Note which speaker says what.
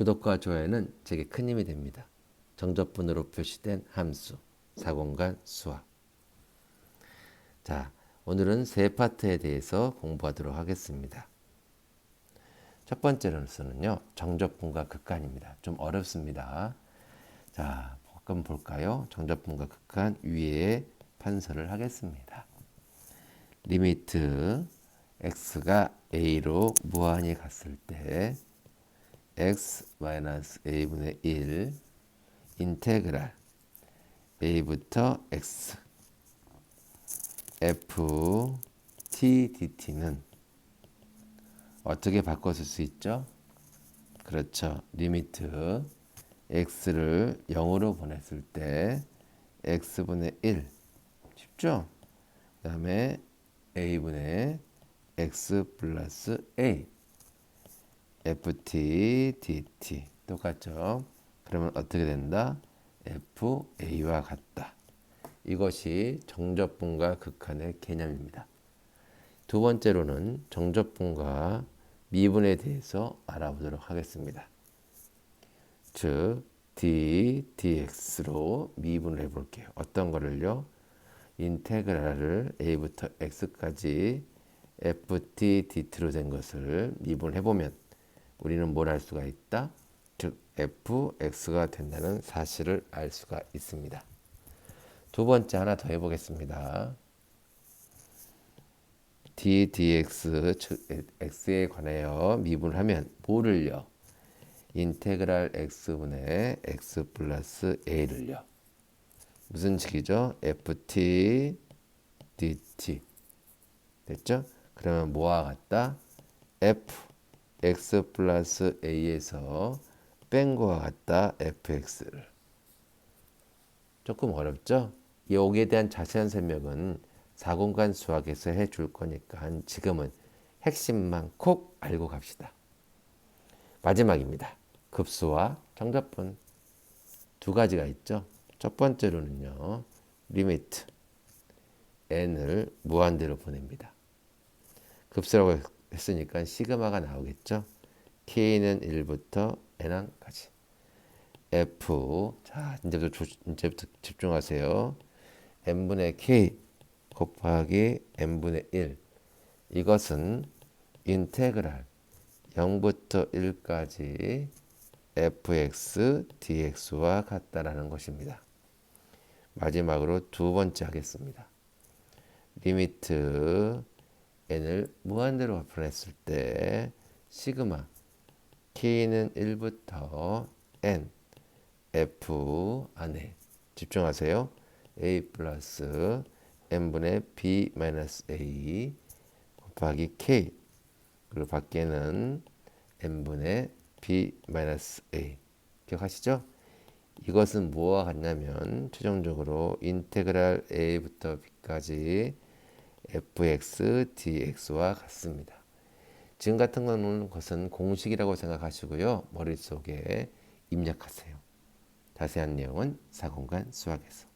Speaker 1: 구독과 좋아요는 제게 큰 힘이 됩니다. 정적분으로 표시된 함수, 사공간 수학. 자, 오늘은 세 파트에 대해서 공부하도록 하겠습니다. 첫 번째로서는요, 정적분과 극한입니다. 좀 어렵습니다. 자, 한번 볼까요? 정적분과 극한 위에 판서를 하겠습니다. 리미트 x가 a로 무한히 갔을 때 x-a분의 1 인테그랄 a부터 x f t dt는 어떻게 바꿔 쓸수 있죠? 그렇죠. 리미트 x를 0으로 보냈을 때 x분의 1 쉽죠? 그 다음에 a분의 x 플러스 a ft dt 똑같죠? 그러면 어떻게 된다? fa와 같다. 이것이 정적분과 극한의 개념입니다. 두 번째로는 정적분과 미분에 대해서 알아보도록 하겠습니다. 즉 d dx로 미분을 해볼게요. 어떤 거를요? 인테그랄을 a부터 x까지 ft dt로 된 것을 미분을 해보면 우리는 뭘 알 수가 있다? 즉 fx가 된다는 사실을 알 수가 있습니다. 두 번째 하나 더 해보겠습니다. d dx 즉 x에 관하여 미분을 하면 뭐를요? 인테그랄 x분의 x 플러스 a를요. 무슨 식이죠? ft dt 됐죠? 그러면 뭐와 같다? f x 플러스 a에서 뺀 거와 같다 fx를 조금 어렵죠? 여기에 대한 자세한 설명은 사공간 수학에서 해줄 거니까 지금은 핵심만 콕 알고 갑시다. 마지막입니다. 급수와 정답분 두 가지가 있죠. 첫 번째로는요. 리미트 n을 무한대로 보냅니다. 급수라고 했으니까 시그마가 나오겠죠. k는 1부터 n항까지 f 자 이제부터 조, 이제부터 집중하세요. n분의 k 곱하기 n분의 1 이것은 인테그랄 0부터 1까지 fx dx와 같다라는 것입니다. 마지막으로 두 번째 하겠습니다. 리미트 n을 무한대로 보냈을 때 시그마 k는 1부터 n f 안에 집중하세요. a 플러스 n분의 b 마이너스 a 곱하기 k 그리고 밖에는 n분의 b 마이너스 a 기억하시죠? 이것은 뭐와 같냐면 최종적으로 인테그랄 a부터 b까지 fx dx와 같습니다. 지금 같은 것은 공식이라고 생각하시고요. 머릿속에 입력하세요. 자세한 내용은 사공간 수학에서.